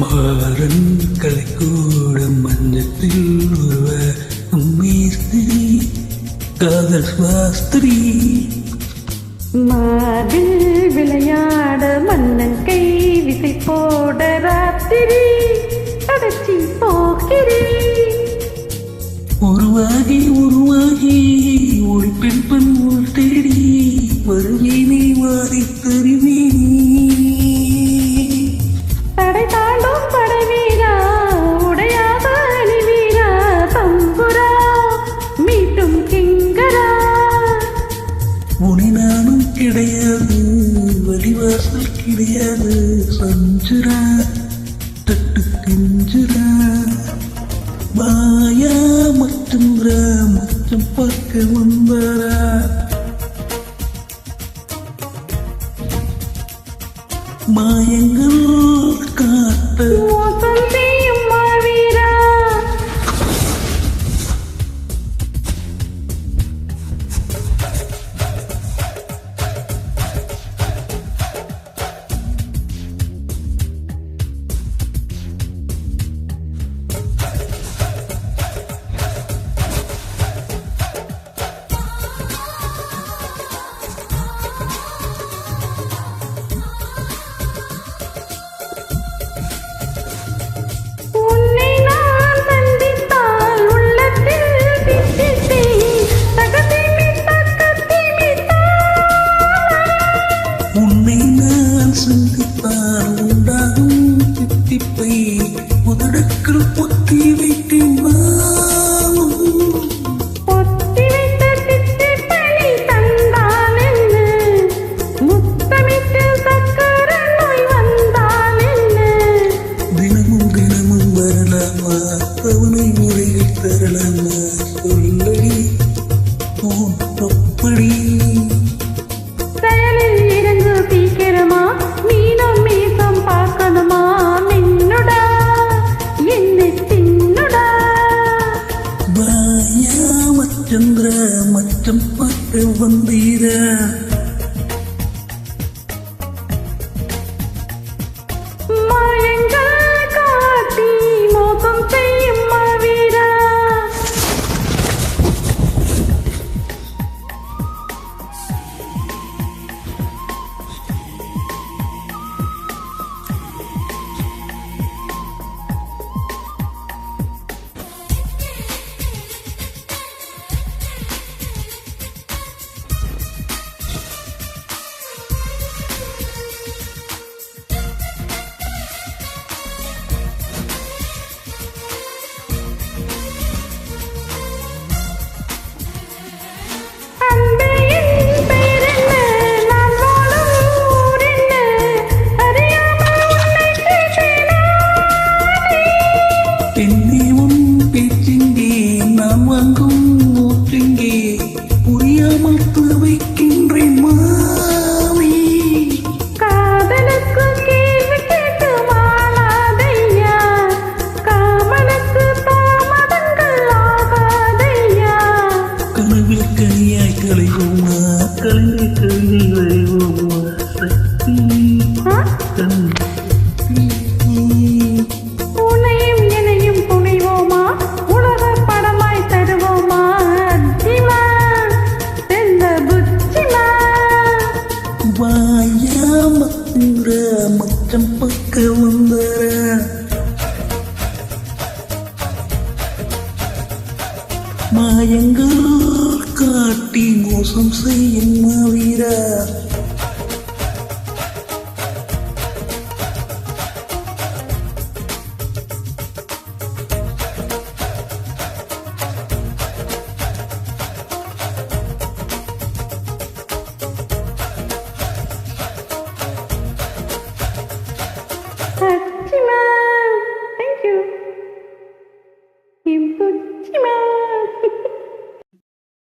மாறன் கலைக்கூட மஞ்சத்தில் உருவ உம்மீஸ்திரி காதல் சுவாஸ்திரி மாதில் விளையாட மன்னன் கை விசை போட ராத்திரி அடைச்சி போகிறே. உருவாகி உருவாகி ஒளி பெண் பண் தேடி வருவேனை வாரி தருவேன். ரசிக்கிறது சஞ்சுரா தட்டு கெஞ்சுரா மாயா மற்றும் மற்றும் பார்க்க வந்தாரா மாயங்கள் காத்த புரியாமல் துவைக்கின்றேன் மா. மாயங்கள் காட்டி மோசம் செய்யும் வீரா